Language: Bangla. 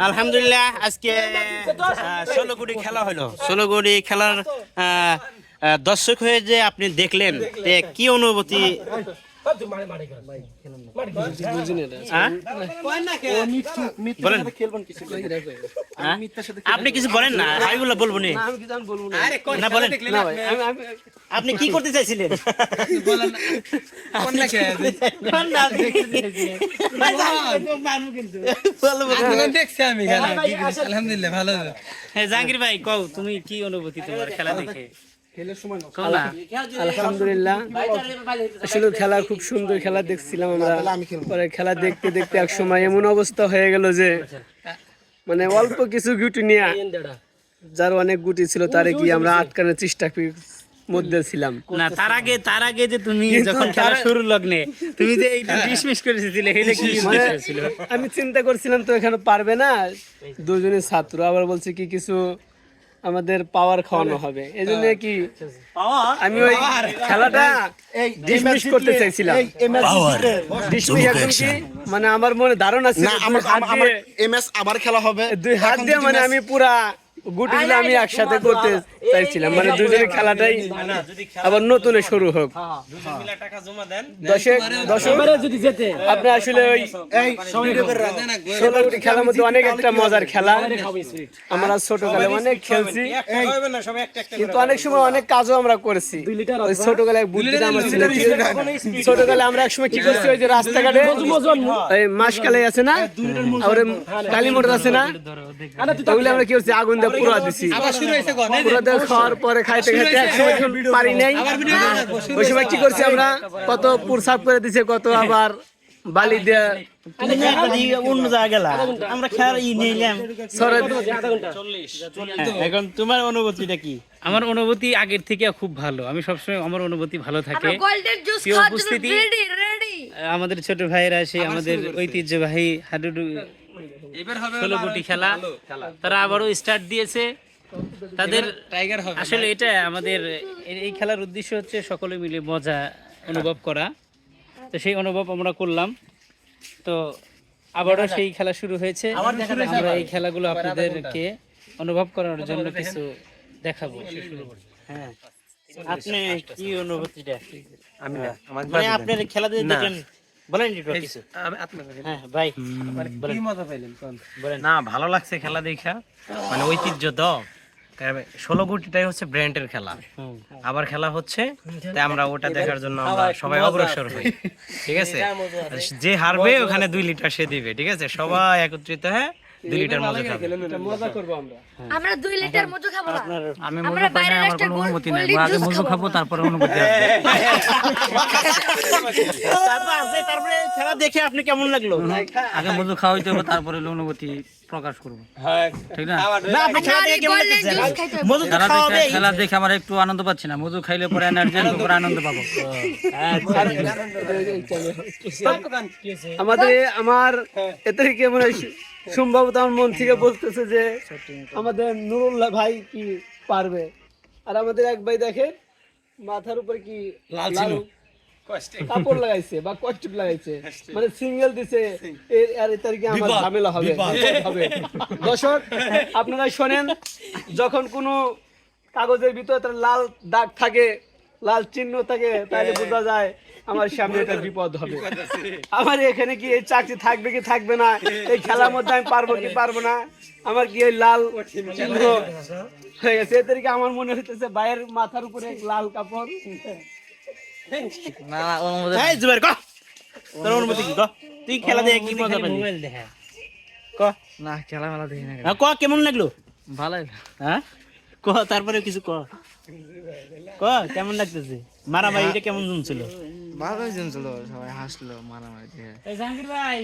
আলহামদুলিল্লাহ আজকে ষোলো কোটি খেলা হলো ষোলো কোটি খেলার দর্শক হয়ে যে আপনি দেখলেন কি অনুভূতি? আপনি কিছু বলেন না। হাবিবুল্লাহ বলব না। বলেন। আপনি? কি করতে চাইছিলেন? আমি? আলহামদুলিল্লাহ ভালো হ্যাঁ জাহাঙ্গীর ভাই কও তুমি কি অনুভূতি তোমার খেলা দেখে। আলহামদুলিল্লাহ। আসলে খেলা খুব সুন্দর খেলা দেখছিলাম আমরা। পরে খেলা দেখতে দেখতে এক সময় এমন অবস্থা হয়ে গেল যে মানে অল্প কিছু গুটি নিয়ে যার অনেক গুটি ছিল তারে কি আমরা আটকানোর চেষ্টা মধ্যে ছিলাম। না তার আগে তার আগে যে তুমি যখন খেলা শুরু লগ্নে তুমি যে এইটা ডিসমিস করেছিলে এটা কি আমি চিন্তা করছিলাম তো এখানে পারবে না। দুজনে ছাত্র আবার বলছে কি কিছু আমাদের পাওয়ার খাওয়ানো হবে। এই জন্য কি আমি ওই খেলাটা ডিসমিস করতে চাইছিলাম। মানে আমার মনে ধারণা ছিল না আমার হাত আমার এমএস আবার খেলা হবে। দুই হাত দিয়ে মানে আমি পুরা গুটিগুলো আমি একসাথে করতে চাইছিলাম। মানে দুজনের খেলাটাই আবার নতুনে শুরু হোক। দশে যদি যেতে। আপনি আসলে ওই ষোলো গুটি খেলার মধ্যে অনেক একটা মজার খেলা। আমরা ছোটকালে অনেক খেলছি। কিন্তু অনেক সময় অনেক কাজও আমরা করেছি। ওই ছোটকালে বুদ্ধিটা আমার ছিল ছোটকালে আমরা এক সময় কি করছি ওই যে রাস্তাঘাটে? ওই মাসকালে আছে না? আর কালী মোটর আছে না? ওগুলো আমরা কি করছি আগুন পুরা দিছি। পুরা দিয়ে খাওয়ার পরে খাইতে খাইতে এক সময় পারি নাই। ওই সময় কি করছি আমরা? কত পুরসাপ করে দিছে কত আবার বালি দিয়ে তুমি একটা দিকে অন্য জায়গায় আমরা খেলা ই নিলাম এখন তোমার অনুভূতিটা কি? আমার অনুভূতি আগের থেকে খুব ভালো। আমি সবসময় আমার অনুভূতি ভালো থাকে। উপস্থিতি। আমাদের ছোট ভাইয়েরা সেই আমাদের ঐতিহ্যবাহী হাডুডু ষোলো কোটি খেলা। তারা আবারও স্টার্ট দিয়েছে। তাদের টাইগার হবে আসলে এটা আমাদের এই খেলার উদ্দেশ্য হচ্ছে সকলে মিলে মজা অনুভব করা। তো সেই অনুভব আমরা করলাম। তো আবারও সেই খেলা শুরু হয়েছে। আমরা এই খেলাগুলো আপনাদেরকে অনুভব করানোর জন্য কিছু দেখাবো। হ্যাঁ। আপনি কি অনুভূতিটা? আমি না মানে আপনার খেলা দিয়ে দেখলেন বলেন কিছু। হ্যাঁ ভাই কি মজা পাইলেন বলেন। না ভালো লাগছে খেলা দেখা। মানে ঐতিহ্য তো। ষোলো কোটিটাই হচ্ছে ব্র্যান্ডের খেলা। আবার খেলা হচ্ছে তাই আমরা ওটা দেখার জন্য আমরা সবাই অগ্রসর হই। ঠিক আছে? যে হারবে ওখানে দুই লিটার সে দিবে ঠিক আছে? সবাই একত্রিত হয়ে দুই লিটার মজা খাবে। মজা করব আমরা। আমরা 2 লিটার মজু খাব না। আমি আমরা বাইরে একটা অনুমতি নাই। আগে মজু খাব। তারপরে অনুভূতি তারপর আছে, তারপরে খেলা দেখে আপনি কেমন লাগল? আগে মজু খাওয়া হইতে হবে তারপরে অনুভূতি প্রকাশ করব। ঠিক না? না আপনি খেলা দেখে কেমন। মধু তো খাওয়াবে খেলা আমরা একটু আনন্দ পাচ্ছি না। মজু খাইলে পরে এনার্জি পরে আনন্দ পাবো। আমাদের আমার এতে কেমন মানে সম্ভবত আমার মন থেকে বলতেছে যে আমাদের নুরুল্লাহ ভাই কি পারবে? আর আমাদের এক ভাই দেখে মাথার উপরে কি লাল কাপড় লাগাইছে বা কচ্চুপ লাগাইছে। মানে সিঙ্গেল দিছে এর আর এটার কি আমার ঝামেলা হবে হবে। দর্শক আপনারা শোনেন যখন কোনো কাগজের ভিতরে তার লাল দাগ থাকে লাল চিহ্ন থাকে তাহলে বোঝা যায় আমার সামনে একটা বিপদ হবে। আমার এখানে কি এই চাকরি থাকবে কি থাকবে না? এই খেলার মধ্যে আমি পারব কি পারব না? আমার কি এই লাল চিহ্ন হয়ে গেছে এতে কি আমার মনে হইতেছে ভাইয়ের মাথার উপরে লাল কাপড়। এই জুবাইর কহ তোর অনুমতি কি কহ তুই খেলা দেখে কি মজা পেলি? মোবাইল দেখা। কহ না খেলা মেলা দেখি না কহ কেমন লাগল? ভালোই। হ্যাঁ? কহ তারপরে কিছু কহ কহ কেমন লাগতেছে? মারামারিটা কেমন জমছিল? ভালোই ছিল সবাই হাসলো মারামারি দেখে জাহাঙ্গীর ভাই।